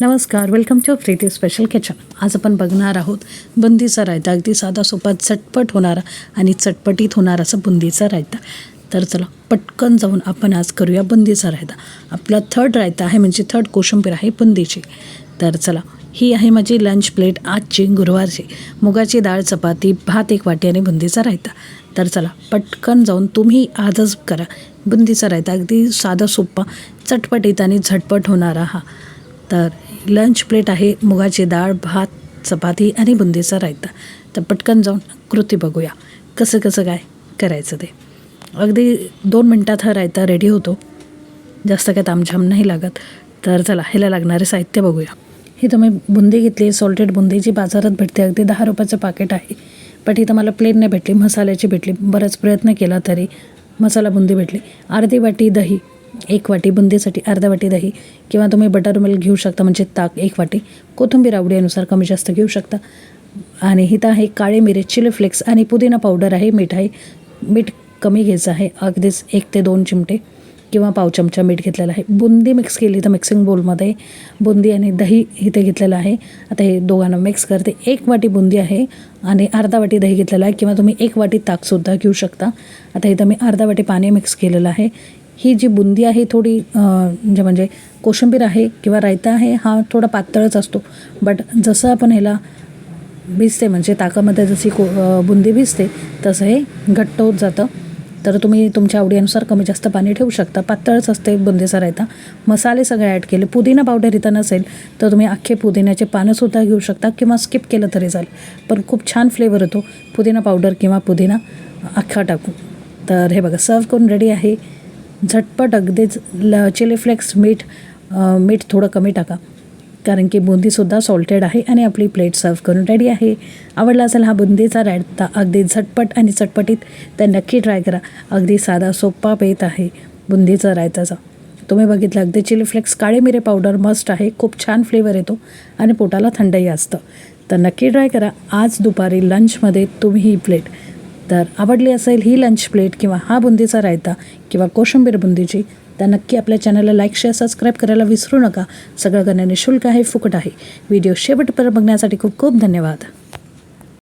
नमस्कार welcome to Preeti special kitchen आज आपण बघणार आहोत बुंदीचा रायता. अगदी साधा सोपा झटपट होणारा आणि चटपटीत होणार असा बुंदीचा रायता. तर चला पटकन जाऊन आपण आज करूया बुंदीचा रायता. आपला थर्ड रायता आहे म्हणजे थर्ड कोशिंबीर आहे बुंदीची. तर चला ही आहे माझी लंच प्लेट आजची गुरुवारची. मुगाची डाळ चपाती भात एक वाटी आणि बुंदीचा रायता. तर चला पटकन जाऊन तुम्ही आजच करा. बुंदीचा रायता अगदी साधा सोपा चटपटीत आणि झटपट होणारा हा. तर लंच प्लेट आहे मुगाची डाळ भात चपाती आणि बुंदीचा रायता. तर पटकन जाऊन कृती बघूया. कसं कसं काय करायचं ते. अगदी दोन मिनटात हा रायता रेडी होतो. जास्त काय तामझाम नाही लागत. तर चला ह्याला लागणारे साहित्य बघूया. ही तुम्ही बुंदी घेतली सॉल्टेड बुंदी जी बाजारात भेटते अगदी दहा रुपयाचं पाकिट आहे. बट इथं मला प्लेन नाही भेटली मसाल्याची भेटली. बराच प्रयत्न केला तरी मसाला बुंदी भेटली. अर्धी वाटी दही एक वाटी बुंदीसाठी अर्धा वाटी दही किंवा तुम्ही बटर मिल्क घेऊ शकता म्हणजे ताक एक वाटी. कोथिंबीर आवडीनुसार कमी जास्त घेऊ शकता. आणि हिथं आहे काळे मिरे चिली फ्लेक्स आणि पुदिना पावडर आहे. मीठ आहे. मीठ कमी घ्यायचं आहे. अगदीच एक ते दोन चिमटे किंवा पाव चमचा मीठ घेतलेलं आहे. बुंदी मिक्स केली तर मिक्सिंग बोलमध्ये बुंदी आणि दही इथे घेतलेलं आहे. आता हे दोघांना मिक्स करते. एक वाटी बुंदी आहे आणि अर्धा वाटी दही घेतलेलं आहे किंवा तुम्ही एक वाटी ताकसुद्धा घेऊ शकता. आता इथं मी अर्धा वाटी पाणी मिक्स केलेलं आहे. ही जी बुंदी आहे थोडी म्हणजे म्हणजे कोशिंबीर आहे किंवा रायता आहे हा थोडा पातळच असतो. बट जसं आपण ह्याला भिजते म्हणजे ताकामध्ये जशी को बुंदी भिजते तसं हे घट्ट होत जातं. तर तुम्ही तुमच्या आवडीनुसार कमी जास्त पाणी ठेवू शकता. पातळच असते बुंदीचा रायता. मसाले सगळे ॲड केले. पुदिना पावडर इथं नसेल तर तुम्ही अख्खे पुदिन्याचे पानंसुद्धा घेऊ शकता किंवा स्किप केलं तरी चालेल. पण खूप छान फ्लेवर येतो. पुदिना पावडर किंवा पुदिना अख्खा टाकून. तर हे बघा सर्व करून रेडी आहे. झटपट अगदीच ल चिली फ्लेक्स मीठ मीठ थोडं कमी टाका. कारण की बुंदीसुद्धा सॉल्टेड आहे आणि आपली प्लेट सर्व करून रेडी आहे. आवडला असेल हा बुंदीचा रायता अगदी झटपट आणि चटपटीत तर नक्की ट्राय करा. अगदी साधा सोपा पेत आहे बुंदीचा रायताचा. तुम्ही बघितलं अगदी चिली फ्लेक्स काळे मिरे पावडर मस्ट आहे. खूप छान फ्लेवर येतो आणि पोटाला थंडही असतं. तर नक्की ट्राय करा. आज दुपारी लंचमध्ये तुम्ही ही प्लेट तर आवडली असेल ही लंच प्लेट किंवा हा बुंदीचा रायता किंवा कोशिंबीर बुंदीची तर नक्की आपल्या चॅनलला लाईक शेअर सबस्क्राईब करायला विसरू नका. सगळं करणे निशुल्क आहे फुकट आहे. व्हिडिओ शेवटपर्यंत बघण्यासाठी खूप खूप धन्यवाद.